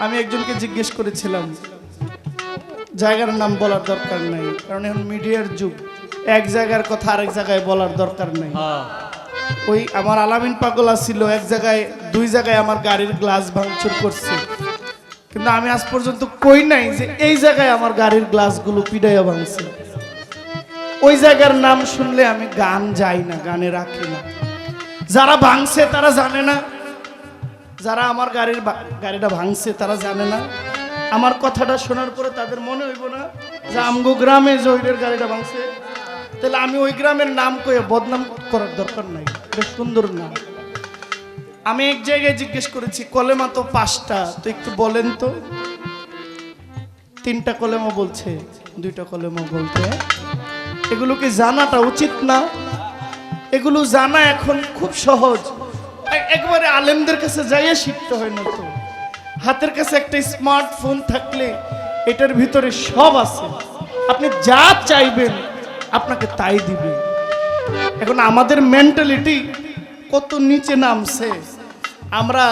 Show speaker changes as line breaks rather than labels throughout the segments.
আমি একজনকে জিজ্ঞেস করেছিলাম জায়গার নাম বলার দরকার নাই কারণ এখন মিডিয়ার যুগ এক জায়গার কথা আরেক জায়গায় বলার দরকার নেই।
হ্যাঁ।
ওই আমার আলামিন পাগলা ছিল এক জায়গায় দুই জায়গায় আমার গাড়ির গ্লাস ভাঙচুর করছে। কিন্তু আমি আজ পর্যন্ত কই নাই যে এই জায়গায় আমার গাড়ির গ্লাসগুলো পিডাইয়া ভাঙছে। ওই জায়গার নাম শুনলে আমি গান যাই না গানে রাখি না। যারা ভাঙছে তারা জানে না। যারা আমার গাড়ির গাড়িটা ভাঙছে, তারা জানে না। আমার কথাটা শোনার পরে তাদের মনে হইব না যে আমগো গ্রামে জহিরের গাড়িটা ভাঙছে। তাহলে আমি ওই গ্রামের নাম কয়ে বদনাম করার দরকার নাই। এটা সুন্দর নাম। আমি এক জায়গায় জিজ্ঞেস করেছি, কলেমা তো পাঁচটা, তো একটু বলেন তো। তিনটা কলেমা বলছে, দুইটা কলেমা বলতে এগুলোকে জানাটা উচিত না? এগুলো জানা এখন খুব সহজ। একবারে আলেমদের কাছে যাইয়ে শিখতে হয় না তো। হাতের কাছে একটা স্মার্টফোন থাকলে এটার ভিতরে সব আছে। আপনি যা চাইবেন আপনাকে তাই দিবে। এখন আমাদের মেন্টালিটি কত নিচে নামছে। আমরা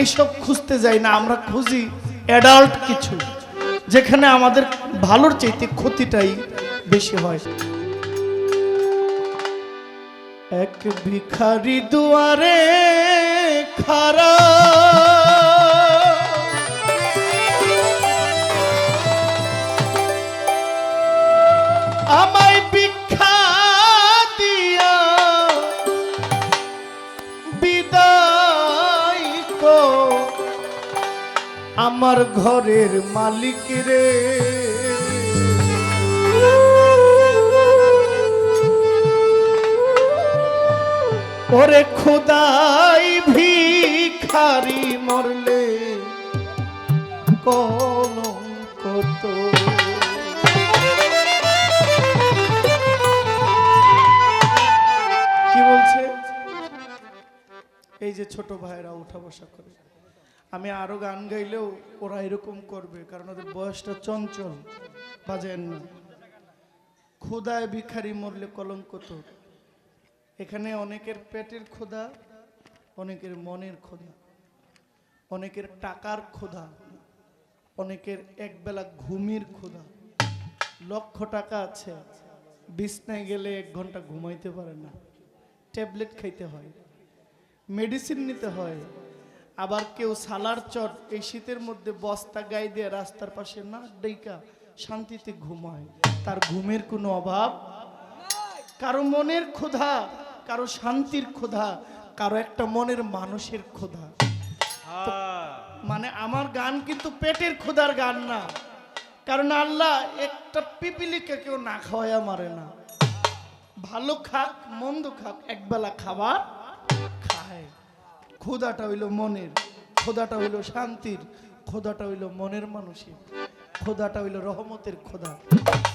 এইসব খুঁজতে যাই না, আমরা খুঁজি অ্যাডাল্ট কিছু, যেখানে আমাদের ভালোর চাইতে ক্ষতিটাই বেশি হয়। এক ভিখারি দুয়ারে খারা। দিয়া আমার ঘরের মালিক রে। ওরে খোদাই ভিখারি মরলে কলঙ্ক কি বলছে? এই যে ছোট ভাইরা উঠা বসা করে। আমি আরও গান গাইলেও ওরা এরকম করবে, কারণ ওদের বয়সটা চঞ্চল বাজেন না। ক্ষুদায় ভিখারি মরলে কলঙ্ক তো। এখানে অনেকের পেটের ক্ষুধা, অনেকের মনের ক্ষুধা, অনেকের টাকার ক্ষুধা, অনেকের একবেলা ঘুমের ক্ষুধা। লক্ষ টাকা আছে, বিছনায় গেলে এক ঘণ্টা ঘুমাইতে পারে না। ট্যাবলেট খাইতে হয়, মেডিসিন নিতে হয়, আবার কেউ সালার চট এই শীতের মধ্যে বস্তা গায়ে দিয়ে রাস্তার পাশে না ডেকা শান্তিতে ঘুমায়। তার ঘুমের কোনো অভাব কারও মনের ক্ষুধা কারও শান্তির ক্ষুধা কারও একটা মনের মানুষের ক্ষুধা।
হ্যাঁ।
মানে আমার গান কিন্তু পেটের ক্ষুধার গান না। কারণ আল্লাহ একটা পিপিলিকে কেউ না খাওয়াইয়া মারে না। ভালো খাক মন্দ খাক একবেলা খাবার খায়। ক্ষুধাটা হইল মনের ক্ষুধাটা হইল শান্তির ক্ষুধাটা হইল মনের মানুষের ক্ষুধাটা হইল রহমতের ক্ষুধা।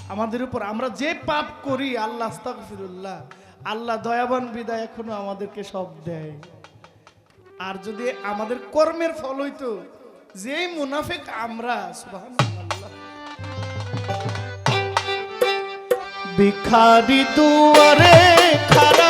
আমাদের উপর আমরা যে পাপ করি আল্লাহ আস্তাগফিরুল্লাহ আল্লাহ দয়াবান বিদায় এখনও আমাদেরকে সব দেয়। আর যদি আমাদের কর্মের ফল হইতো যে মুনাফেক আমরা বিখারি ভিখারি দুয়ারে খারা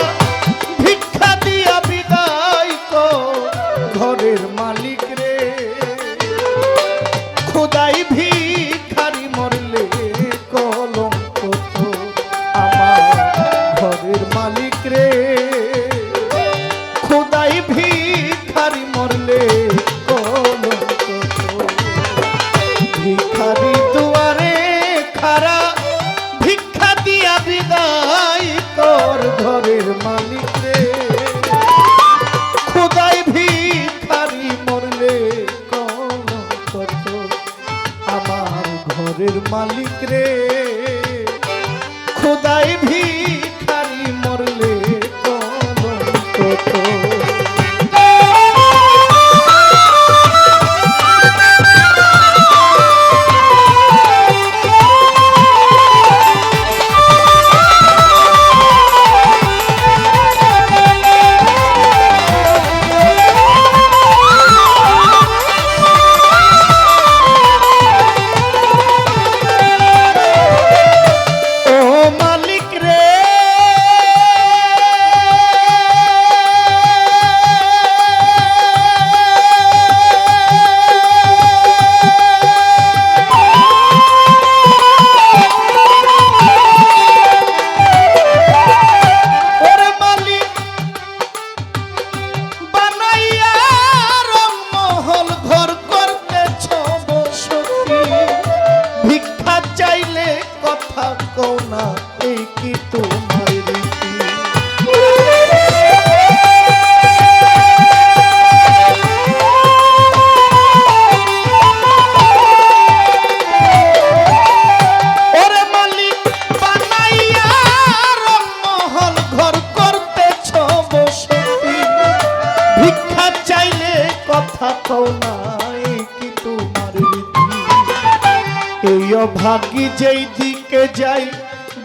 এই ভাগি যেই দিকে যাই,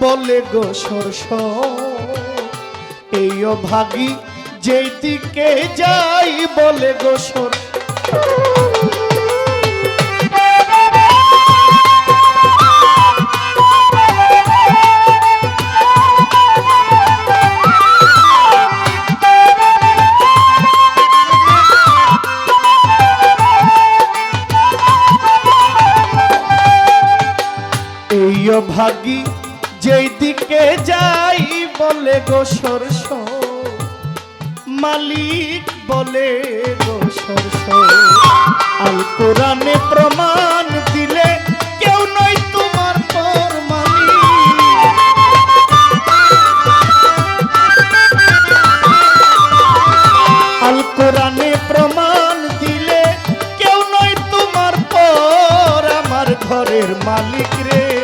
বলে গো সরস এইও ভাগি যেই দিকে যাই, বলে গো সর। অভাগী যেই দিকে যাই বলে গো সরস মালিক বলে গো সরস আল কোরআনে প্রমাণ দিলে কেউ নয় তোমার পর আল কোরআনে প্রমাণ দিলে কেউ নয় তোমার পর, আমার ঘরের মালিক রে।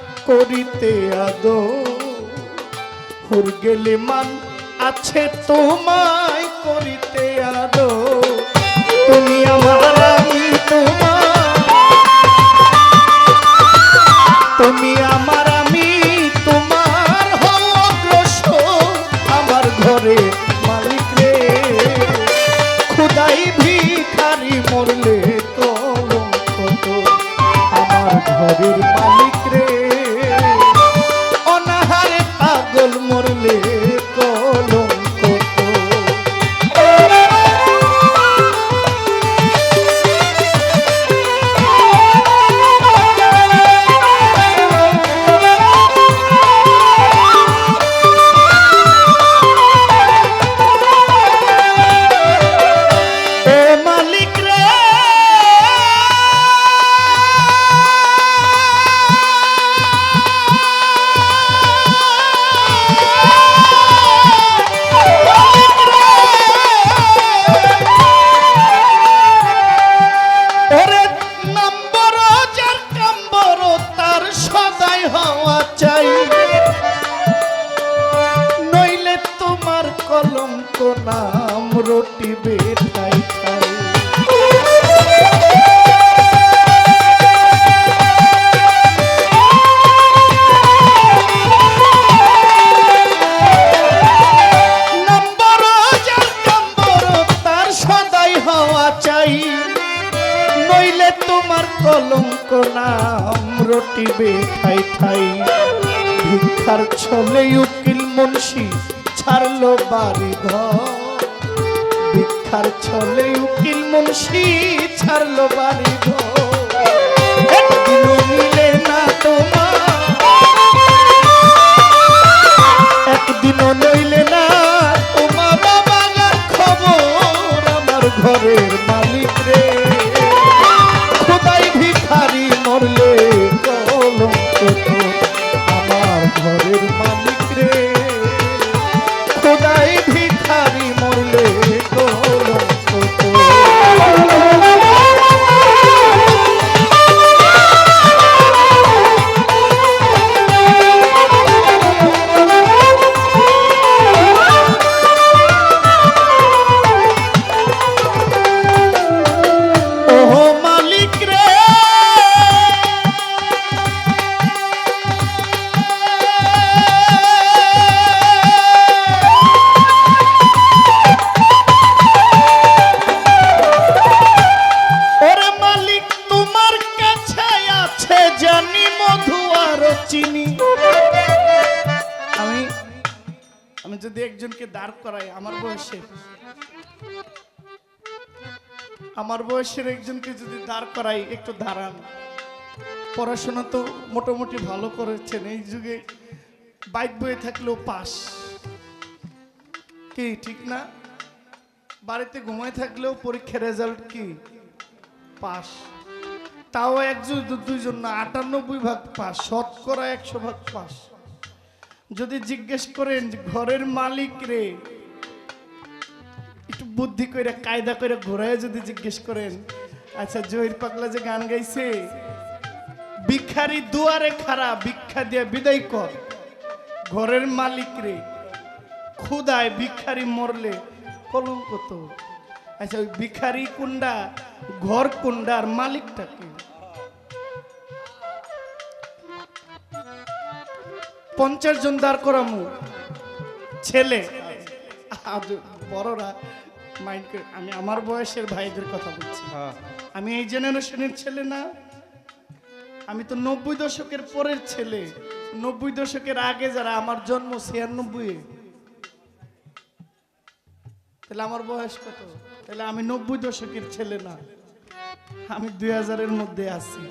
করিতে আদো হুর গেলে মান আছে তোমায় করিতে আদো তুমি আমার আমি তোমার তুমি আমার আমি তোমার অগ্রসর আমার ঘরে মালিক রে, খুদাই ভিখারি মরলে কলঙ্ক আমার ঘরের মালিক রে। পাগল হওয়া চাই। নইলে তোমার কলঙ্ক নাম রটিবে ঠাই ঠাই। ভিক্ষার ছলে উকিল মুন্সি ছাড়লো বাড়ি ঘর। ভিক্ষার ছলে উকিল মুন্সি ছাড়লো বাড়ি ঘর। মিলে না তোমার, একদিনও আমার ঘরের আমার বয়সের একজনকে যদি দাঁড় করাই, একটু দাঁড়ান। পড়াশোনা তো মোটামুটি ভালো করেছেন, এই যুগে বাইক বয়ে থাকলেও পাস। কি, ঠিক না? বাড়িতে ঘুমায় থাকলেও পরীক্ষার রেজাল্ট কি? পাস। তাও একজন দুইজন না, আটানব্বই ভাগ পাস, শতকরা একশো ভাগ পাস। যদি জিজ্ঞেস করেন ঘরের মালিক রে? বুদ্ধি করে কায়দা করে ঘোরায় যদি জিজ্ঞেস করেন আচ্ছা জহির পাগলা যে গান গাইছে ভিক্ষারি দুয়ারে খারা ভিক্ষা দিয়ে বিদায় কর। ঘরের মালিক রে ক্ষুদায় ভিক্ষারি মরলে কলঙ্ক তো আচ্ছা ওই ভিখারি কুন্ডা ঘর কুন্ডার মালিকটাকে পঞ্চাশ জন দাঁড় করামু। ছেলে বড়রা মাইন্ড করে আমি আমার বয়সের ভাইদের কথা বলছি। আমি এই জেনারেশনের ছেলে না। আমি তো নব্বই দশকের পরের ছেলে। নব্বই দশকের আগে যারা আমার জন্ম ছিয়ানব্বই তাহলে আমার বয়স কত? তাহলে আমি নব্বই দশকের ছেলে না। আমি দুই হাজারের মধ্যে আছি।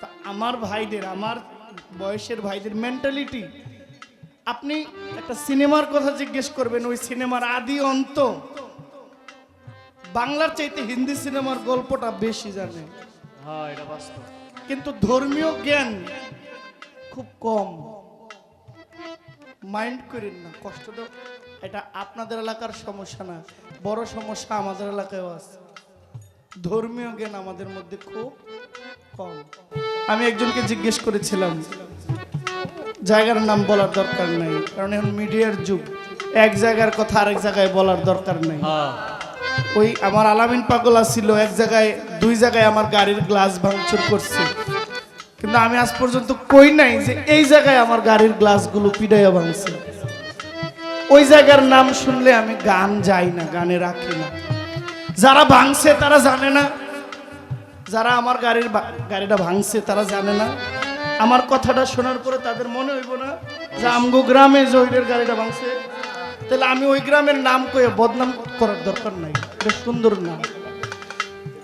তা আমার ভাইদের আমার বয়সের ভাইদের মেন্টালিটি আপনি একটা সিনেমার কথা জিজ্ঞেস করবেন ওই সিনেমার আদি অন্ত। বাংলার চাইতে হিন্দি সিনেমার গল্পটা বেশি জানে।
হ্যাঁ এটা বাস্তব।
কিন্তু ধর্মীয় জ্ঞান খুব কম। মাইন্ড করেন না কষ্ট দাও। এটা আপনাদের এলাকার সমস্যা না বড় সমস্যা আমাদের এলাকায়ও আছে। ধর্মীয় জ্ঞান আমাদের মধ্যে খুব কম। আমি একজনকে জিজ্ঞেস করেছিলাম জায়গার নাম বলার দরকার নাই কারণ এখন মিডিয়ার যুগ। এক জায়গার কথা আরেক জায়গায় বলার দরকার নাই।
হ্যাঁ।
ওই আমার আলামিন পাগলা ছিল এক জায়গায়, দুই জায়গায় আমার গাড়ির গ্লাস ভাঙচুর করছে। কিন্তু আমি আজ পর্যন্ত কই নাই যে এই জায়গায় আমার গাড়ির গ্লাসগুলো পিডাইয়া ভাঙছে। ওই জায়গার নাম শুনলে আমি গান যাই না, গানে রাখি না। যারা ভাঙছে তারা জানে না। যারা আমার গাড়ির গাড়িটা ভাঙছে তারা জানে না। আমার কথাটা শোনার পরে তাদের মনে হইব না যে আমগো গ্রামে জহিরের গাড়িটা ভাঙছে। তাহলে আমি ওই গ্রামের নাম কয়ে বদনাম করার দরকার নাই। এটা সুন্দর নাম।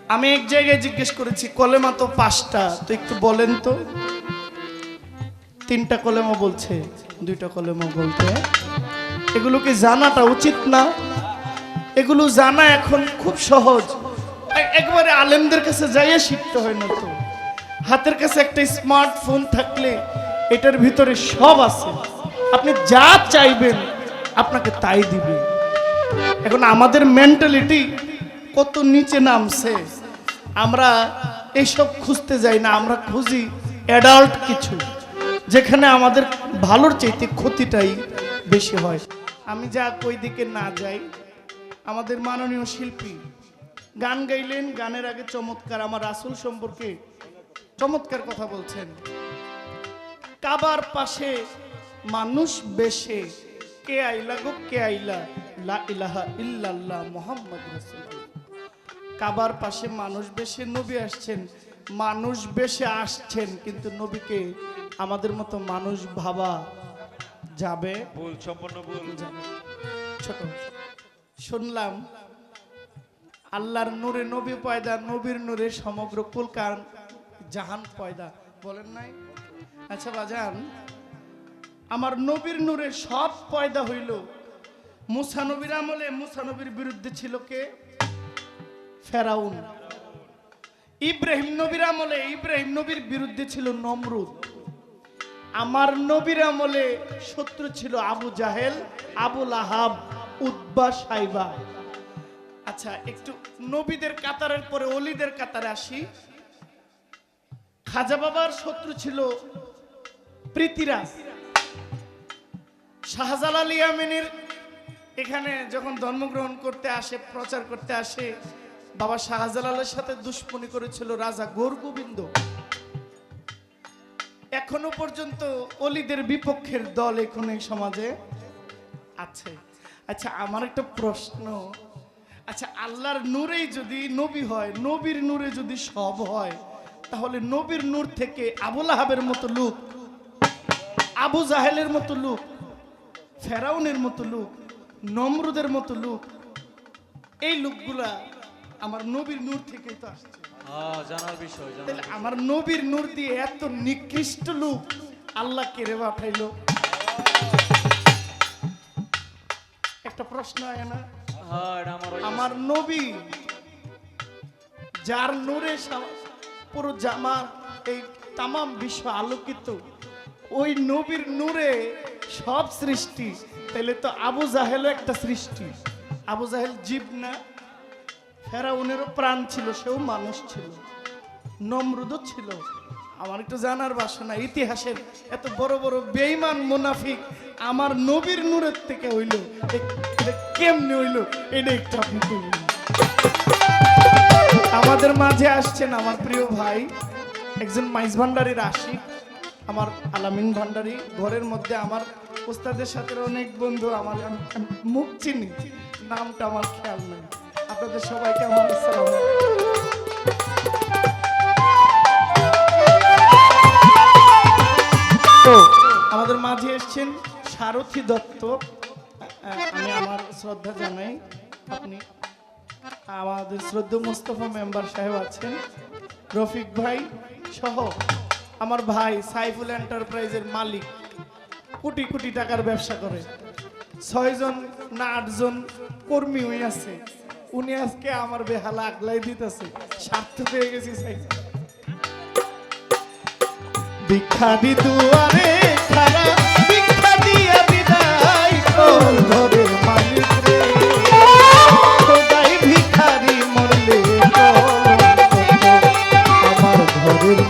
আমি এক জায়গায় জিজ্ঞেস করেছি, কলেমা তো পাঁচটা, তো একটু বলেন তো। তিনটা কলেমা বলছে, দুইটা কলেমা বলতে। এগুলোকে জানাটা উচিত না? এগুলো জানা এখন খুব সহজ। একবারে আলেমদের কাছে যাইয়ে শিখতে হয় না তো। হাতের কাছে একটা স্মার্টফোন থাকলে এটার ভিতরে সব আছে। আপনি যা চাইবেন আপনাকে তাই দিবে। এখন আমাদের মেন্টালিটি কত নিচে নামছে। আমরা এইসব খুঁজতে যাই না, আমরা খুঁজি অ্যাডাল্ট কিছু, যেখানে আমাদের ভালোর চাইতে ক্ষতিটাই বেশি হয়। আমি যা ওই দিকে না যাই, আমাদের মাননীয় শিল্পী, গান গাইলেন, গানের আগে চমৎকার আমার রাসুল সম্পর্কে চমৎকার কথা বলছেন। কাবার পাশে মানুষ বেশে কে আইলা গো কে আইলা? লা ইলাহা ইল্লাল্লাহ মোহাম্মদ রাসূলুল্লাহ। কাবার পাশে মানুষ বেশে নবী আসছেন মানুষ বেশে আসছেন কিন্তু নবীকে আমাদের মতো মানুষ ভাবা যাবে?
ভুল সম্পূর্ণ ভুল
যাবে। ছোট। শুনলাম আল্লাহর নূরে নবী পয়দা নবীর নূরে সমগ্র কুলকান জাহান পয়দা। বলেন নাই? আচ্ছা বাজান আমার নবীর নূরে সব পয়দা হইল। মুসা নবীর আমলে, মুসা নবীর বিরুদ্ধে ছিল কে? ফেরাউন। ইব্রাহিম নবীর আমলে, ইব্রাহিম নবীর বিরুদ্ধে ছিল নমরুদ। আমার নবীর আমলে শত্রু ছিল আবু জাহেল আবুল আহাব উদ্বা সাইবা। আচ্ছা একটু নবীদের কাতারের পরে অলিদের কাতারে আসি। খাজা বাবার শত্রু ছিল প্রীতিরাজ শাহজালাল ইয়ামিনীর এখানে যখন জন্মগ্রহণ করতে আসে, প্রচার করতে আসে, বাবা শাহজালালের সাথে দুশ্মনী করেছিল রাজা গোর গোবিন্দ এখনও পর্যন্ত অলিদের বিপক্ষের দল এখন এই সমাজে আছে। আচ্ছা আমার একটা প্রশ্ন। আচ্ছা আল্লাহর নূরেই যদি নবী হয়, নবীর নূরে যদি সব হয়, তাহলে নবীর নূর থেকে আবুল আহাবের মতো লোক, আবু জাহেলের মতো লোক ফেরাউনের মতো লোক নমরুদের মতো লোক এই লোকগুলা আমার নবীর নূর থেকেই তো আসছে।
হ্যাঁ জানার বিষয়
তাহলে আমার নবীর নূর দিয়ে এত নিকৃষ্ট লোক আল্লাহ কেড়ে পাঠাইলো? একটা প্রশ্ন আয় না?
হ্যাঁ আমার
নবী যার নূরে পুরো জামা এই তামাম বিশ্ব আলোকিত ওই নবীর নূরে সব সৃষ্টি তাহলে তো আবু জাহেলও একটা সৃষ্টি। আবু জাহেল জীব না, ফেরাউনেরও প্রাণ ছিল, সেও মানুষ ছিল, নমরুদও ছিল। আমার একটু জানার বাসনা ইতিহাসের এত বড় বড় বেইমান মুনাফিক আমার নবীর নূরের থেকে হইল কেমনি হইল, এটা একটু আপনি। আমাদের মাঝে আসছেন আমার প্রিয় ভাই, একজন মাইজ ভান্ডারির আশিক। আমার আলামিন ভান্ডারি ঘরের মধ্যে আমার ওস্তাদের সাথে অনেক বন্ধু, আমার আমি- আমি মুখ চিনি, নামটা আমার খেয়াল নেই। আপনাদের সবাইকে আমার। তো আমাদের মাঝে এসছেন সারথী দত্ত। আমি আমার শ্রদ্ধা জানাই। আপনি আমাদের শ্রদ্ধা মুস্তফা মেম্বার সাহেব আছেন। রফিক ভাই সহ আমার ভাই সাইফুল এন্টারপ্রাইজের মালিক কোটি কোটি টাকার ব্যবসা করে। ছয়জন না আটজন কর্মী হয়ে আছে। উনি আজকে আমার বেহালা আগলাই দিতেছে। স্বার্থ পেয়ে গেছি সাইফুল। ভিক্ষারি দুয়ারে খারা, ভিক্ষা দিয়া বিদায় ঘরের মালিক রে। খোদাই ভিখারি মরলে আমার ঘরের